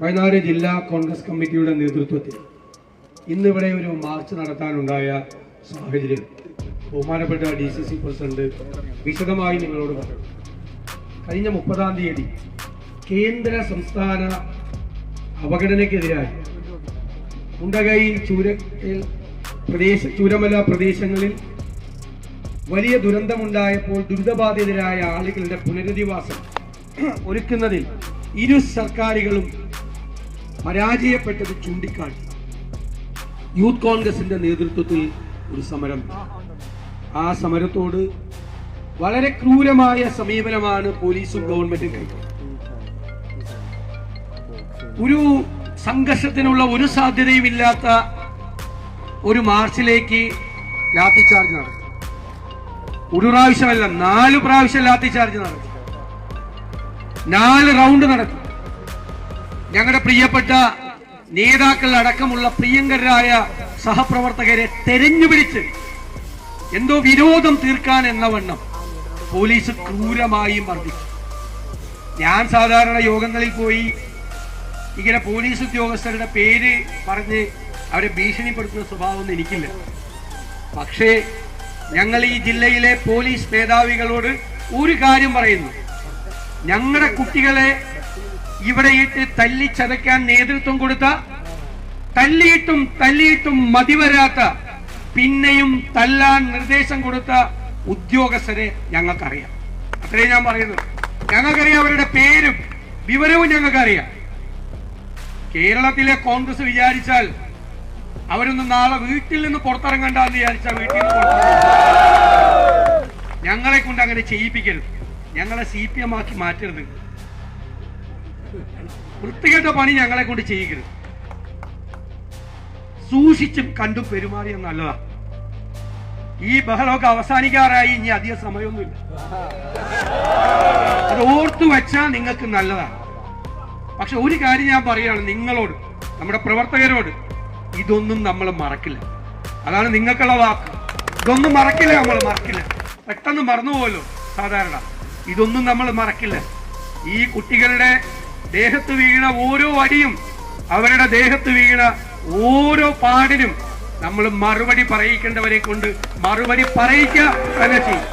വയനാട് ജില്ലാ കോൺഗ്രസ് കമ്മിറ്റിയുടെ നേതൃത്വത്തിൽ ഇന്നിവിടെ ഒരു മാർച്ച് നടത്താനുണ്ടായ സാഹചര്യം. ബഹുമാനപ്പെട്ട ഡി സി സി പ്രസിഡന്റ് വിശദമായി നിങ്ങളോട് പറഞ്ഞു. കഴിഞ്ഞ മുപ്പതാം തീയതി കേന്ദ്ര സംസ്ഥാന അവഗണനയ്ക്കെതിരായി മുണ്ടകൈ ചൂര പ്രദേശ ചൂരമല പ്രദേശങ്ങളിൽ വലിയ ദുരന്തമുണ്ടായപ്പോൾ ദുരിതബാധിതരായ ആളുകളുടെ പുനരധിവാസം ഒരുക്കുന്നതിൽ ഇരു സർക്കാരുകളും പരാജയപ്പെട്ടത് ചൂണ്ടിക്കാട്ടി. യൂത്ത് കോൺഗ്രസിന്റെ നേതൃത്വത്തിൽ ഒരു സമരം. ആ സമരത്തോട് വളരെ ക്രൂരമായ സമീപനമാണ് പോലീസും ഗവൺമെന്റും കൈക്കൊണ്ടത്. ഒരു സംഘർഷത്തിനുള്ള ഒരു സാധ്യതയും ഇല്ലാത്ത ഒരു മാർച്ചിലേക്ക് ലാത്തി ചാർജ് നടത്തി. ഒരു പ്രാവശ്യമല്ല നാല് പ്രാവശ്യം ലാത്തി ചാർജ് നടത്തി. നാല് റൗണ്ട് നടത്തി. ഞങ്ങളുടെ പ്രിയപ്പെട്ട നേതാക്കൾ അടക്കമുള്ള പ്രിയങ്കരായ സഹപ്രവർത്തകരെ തെരഞ്ഞുപിടിച്ച് എന്തോ വിരോധം തീർക്കാൻ എന്ന വണ്ണം പോലീസ് ക്രൂരമായി മർദ്ദിച്ചു. ഞാൻ സാധാരണ യോഗങ്ങളിൽ പോയി ഇങ്ങനെ പോലീസ് ഉദ്യോഗസ്ഥരുടെ പേര് പറഞ്ഞ് അവരെ ഭീഷണിപ്പെടുത്തുന്ന സ്വഭാവമൊന്നും എനിക്കില്ല. പക്ഷേ ഞങ്ങൾ ഈ ജില്ലയിലെ പോലീസ് മേധാവികളോട് ഒരു കാര്യം പറയുന്നു. ഞങ്ങളുടെ കുട്ടികളെ ഇവിടെ ഇട്ട് തല്ലിച്ചതയ്ക്കാൻ നേതൃത്വം കൊടുത്ത തല്ലിയിട്ടും തല്ലിയിട്ടും മതിവരാത്ത പിന്നെയും തല്ലാൻ നിർദ്ദേശം കൊടുത്ത ഉദ്യോഗസ്ഥരെ ഞങ്ങൾക്കറിയാം. അത്രേ ഞാൻ പറയുന്നത്. ഞങ്ങൾക്കറിയാം അവരുടെ പേരും വിവരവും ഞങ്ങൾക്കറിയാം. കേരളത്തിലെ കോൺഗ്രസ് വിചാരിച്ചാൽ അവരൊന്ന് നാളെ വീട്ടിൽ നിന്ന് പുറത്തിറങ്ങണ്ടെന്ന് വിചാരിച്ചാൽ വീട്ടിൽ നിന്ന് ഞങ്ങളെ കൊണ്ട് അങ്ങനെ ചെയ്യിപ്പിക്കരുത്. ഞങ്ങളെ സി പി എം ആക്കി മാറ്റരുത്. വൃത്തികെട്ട പണി ഞങ്ങളെ കൊണ്ട് ചെയ്യിക്കരുത് സൂക്ഷിച്ചും കണ്ടും പെരുമാറിയ നല്ലതാ. ഈ ബഹളമൊക്കെ അവസാനിക്കാറായി ഇനി അധിക സമയമൊന്നുമില്ല. അത് ഓർത്തു വെച്ചാൽ നിങ്ങൾക്ക് നല്ലതാ. പക്ഷെ ഒരു കാര്യം ഞാൻ പറയുകയാണ് നിങ്ങളോട് നമ്മുടെ പ്രവർത്തകരോട് ഇതൊന്നും നമ്മൾ മറക്കില്ല. അതാണ് നിങ്ങൾക്കുള്ള വാക്ക്. ഇതൊന്നും മറക്കില്ല നമ്മൾ മറക്കില്ല. പെട്ടെന്ന് മറന്നുപോലോ സാധാരണ. ഇതൊന്നും നമ്മൾ മറക്കില്ല. ഈ കുട്ടികളുടെ ദേഹത്ത് വീണ ഓരോ അടിയും അവരുടെ ദേഹത്ത് വീണ ഓരോ പാടിനും നമ്മൾ മറുപടി പറയിക്കേണ്ടവരെ കൊണ്ട് മറുപടി പറയിക്കുക തന്നെ ചെയ്യും.